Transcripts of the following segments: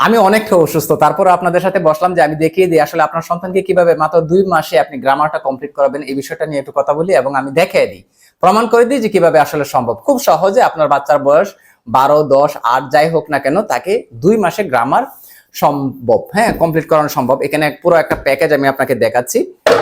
আমি অনেকটা অসুস্থ। তারপর আপনাদের সাথে বসলাম যে আমি দেখিয়ে দিই আসলে আপনার সন্তানকে কীভাবে মাত্র দুই মাসে আপনি গ্রামারটা কমপ্লিট করাবেন, এই বিষয়টা নিয়ে একটু কথা বলি এবং আমি দেখিয়ে দিই। প্রমাণ করে দিই যে কীভাবে আসলে সম্ভব। খুব সহজে আপনার বাচ্চার বয়স বারো, দশ, আট যাই হোক না কেন, তাকে দুই মাসে গ্রামার সম্ভব। হ্যাঁ কমপ্লিট করানো সম্ভব। এখানে পুরো একটা প্যাকেজ আমি আপনাকে দেখাচ্ছি।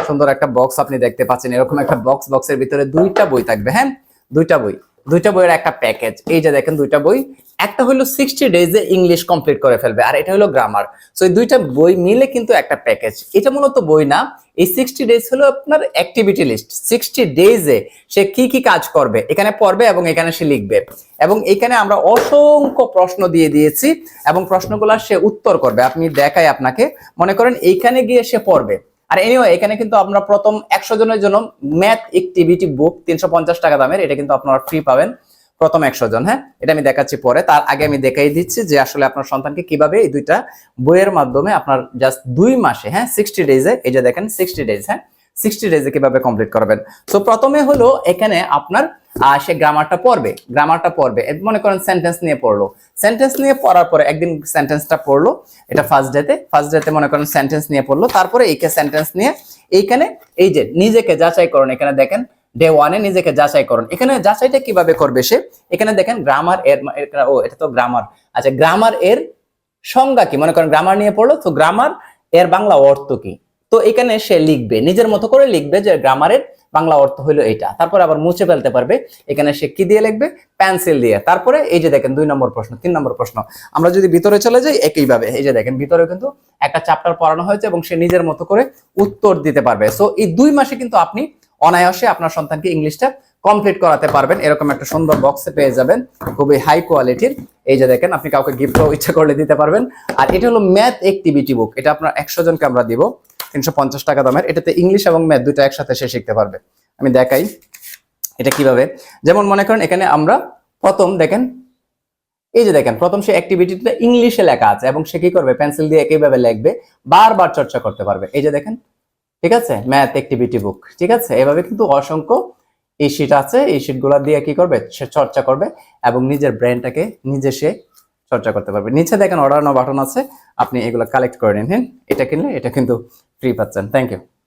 সুন্দর একটা বক্স আপনি দেখতে পাচ্ছেন। এরকম একটা বক্স বক্সের ভিতরে দুইটা বই থাকবে। হ্যাঁ দুইটা বই। দুইটা বইয়ের একটা প্যাকেজ এই যে দেখেন দুইটা বই, একটা হলো সিক্সটি ডেজে ইংলিশ কমপ্লিট করে ফেলবে, আর এটা হলো গ্রামার সো এই দুইটা বই মিলে কিন্তু একটা প্যাকেজ এটা মূলত বই না, এই সিক্সটি ডেজ হলো আপনার অ্যাক্টিভিটি লিস্ট সিক্সটি ডেজে সে কি কি কাজ করবে, এখানে পড়বে এবং এখানে সে লিখবে। এবং এখানে আমরা অসংখ্য প্রশ্ন দিয়ে দিয়েছি এবং প্রশ্নগুলো সে উত্তর করবে। আপনি দেখাই আপনাকে। মনে করেন এইখানে গিয়ে সে পড়বে। আর এনিওয়ে এখানে কিন্তু আমরা প্রথম একশো জনের জন্য ম্যাথ অ্যাক্টিভিটি বুক তিনশো পঞ্চাশ টাকা দামের, এটা কিন্তু আপনারা ফ্রি পাবেন প্রথম একশো জন হ্যাঁ? এটা আমি দেখাচ্ছি পরে। তার আগে আমি দেখাই দিচ্ছি যে আসলে আপনার সন্তানকে কীভাবে এই দুইটা বইয়ের মাধ্যমে আপনার জাস্ট দুই মাসে হ্যাঁ? সিক্সটি ডেজে এই যে দেখেন সিক্সটি ডেজ হ্যাঁ? সিক্সটি ডেজে কীভাবে কমপ্লিট করবেন। তো প্রথমে হলো এখানে আপনার আহ, সে গ্রামারটা পড়বে গ্রামারটা পড়বে। মনে করেন সেন্টেন্স নিয়ে পড়ল। সেন্টেন্স নিয়ে পড়ার পরে একদিন সেন্টেন্সটা পড়ল এটা ফার্স্ট ডেতে ফার্স্ট ডেতে মনে করেন সেন্টেন্স নিয়ে পড়ল। তারপরে এইকে সেন্টেন্স নিয়ে এইখানে এই যে নিজেকে যাচাই করুন এখানে দেখেন ডে ওয়ানে নিজেকে যাচাই করুন। এখানে যাচাইটা কীভাবে করবে সে? এখানে দেখেন গ্রামার এর- ও এটা তো গ্রামার আচ্ছা গ্রামার এর সংজ্ঞা কি? মনে করেন গ্রামার নিয়ে পড়ল তো গ্রামার এর বাংলা অর্থ কি? তো এখানে সে লিখবে নিজের মতো করে লিখবে যে গ্রামারের বাংলা অর্থ হলো এটা তারপরে আবার মুছে ফেলতে পারবে। এখানে সে কি দিয়ে লিখবে? পেন্সিল দিয়ে। তারপরে এই যে দেখেন, দুই নম্বর প্রশ্ন, তিন নম্বর প্রশ্ন। আমরা যদি ভিতরে চলে যাই, একইভাবে, এই যে দেখেন ভিতরে কিন্তু একটা চ্যাপ্টার পড়ানো হয়েছে এবং সে নিজের মতো করে উত্তর দিতে পারবে। সো এই দুই মাসে কিন্তু আপনি অনায়াসে আপনার সন্তানকে ইংলিশটা কমপ্লিট করাতে পারবেন। এরকম একটা সুন্দর বক্সে পেয়ে যাবেন। খুবই হাই কোয়ালিটির এই যে দেখেন, আপনি কাউকে গিফটও ইচ্ছা করলে দিতে পারবেন। আর এটা হলো ম্যাথ অ্যাক্টিভিটি বুক এটা আপনার একশো জনকে আমরা দিব। তিনশো পঞ্চাশ টাকা দামের। এটাতে ইংলিশ এবং ম্যাথ দুটো একসাথে সে শিখতে পারবে। আমি দেখাই এটা কীভাবে। যেমন মনে করেন এখানে আমরা প্রথম দেখেন, এই যে দেখেন, প্রথম সে অ্যাক্টিভিটিটা ইংলিশে লেখা আছে এবং সে কি করবে? পেন্সিল দিয়ে একইভাবে লিখবে, বারবার চর্চা করতে পারবে। এই যে দেখেন, ঠিক আছে? ম্যাথ অ্যাক্টিভিটি বুক ঠিক আছে? এভাবে কিন্তু অসংখ্য এই শিট আছে। এই শিটগুলো দিয়ে কি করবে? সে চর্চা করবে এবং নিজের ব্রেনটাকে নিজে সে চর্চা করতে পারবে। নিচে দেখেন অর্ডার বাটন আছে। আপনি এগুলো কালেক্ট করে নিন। হ্যাঁ এটা কিনলে এটা কিন্তু ফ্রি পাচ্ছেন থ্যাংক ইউ